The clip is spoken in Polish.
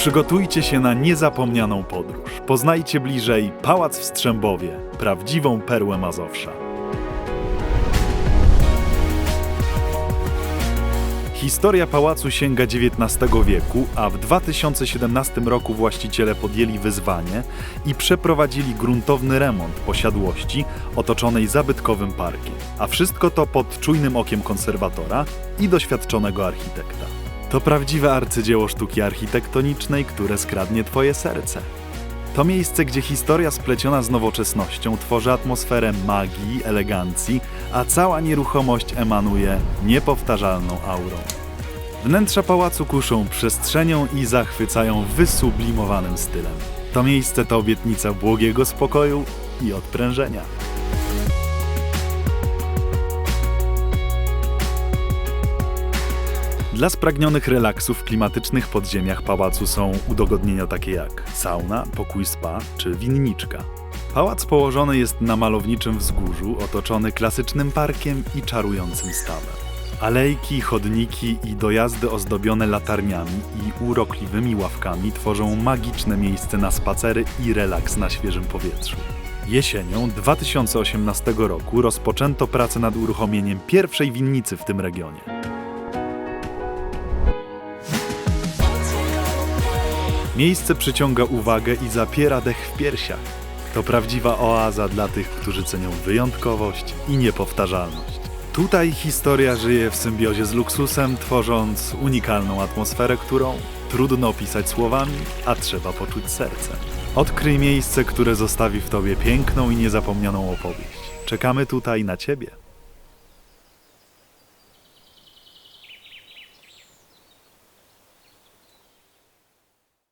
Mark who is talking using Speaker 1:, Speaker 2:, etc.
Speaker 1: Przygotujcie się na niezapomnianą podróż. Poznajcie bliżej Pałac w Strzębowie, prawdziwą perłę Mazowsza. Historia pałacu sięga XIX wieku, a w 2017 roku właściciele podjęli wyzwanie i przeprowadzili gruntowny remont posiadłości otoczonej zabytkowym parkiem. A wszystko to pod czujnym okiem konserwatora i doświadczonego architekta. To prawdziwe arcydzieło sztuki architektonicznej, które skradnie Twoje serce. To miejsce, gdzie historia spleciona z nowoczesnością tworzy atmosferę magii, elegancji, a cała nieruchomość emanuje niepowtarzalną aurą. Wnętrza pałacu kuszą przestrzenią i zachwycają wysublimowanym stylem. To miejsce to obietnica błogiego spokoju i odprężenia. Dla spragnionych relaksu w klimatycznych podziemiach pałacu są udogodnienia takie jak sauna, pokój spa czy winniczka. Pałac położony jest na malowniczym wzgórzu, otoczony klasycznym parkiem i czarującym stawem. Alejki, chodniki i dojazdy ozdobione latarniami i urokliwymi ławkami tworzą magiczne miejsce na spacery i relaks na świeżym powietrzu. Jesienią 2018 roku rozpoczęto pracę nad uruchomieniem pierwszej winnicy w tym regionie. Miejsce przyciąga uwagę i zapiera dech w piersiach. To prawdziwa oaza dla tych, którzy cenią wyjątkowość i niepowtarzalność. Tutaj historia żyje w symbiozie z luksusem, tworząc unikalną atmosferę, którą trudno opisać słowami, a trzeba poczuć sercem. Odkryj miejsce, które zostawi w tobie piękną i niezapomnianą opowieść. Czekamy tutaj na ciebie.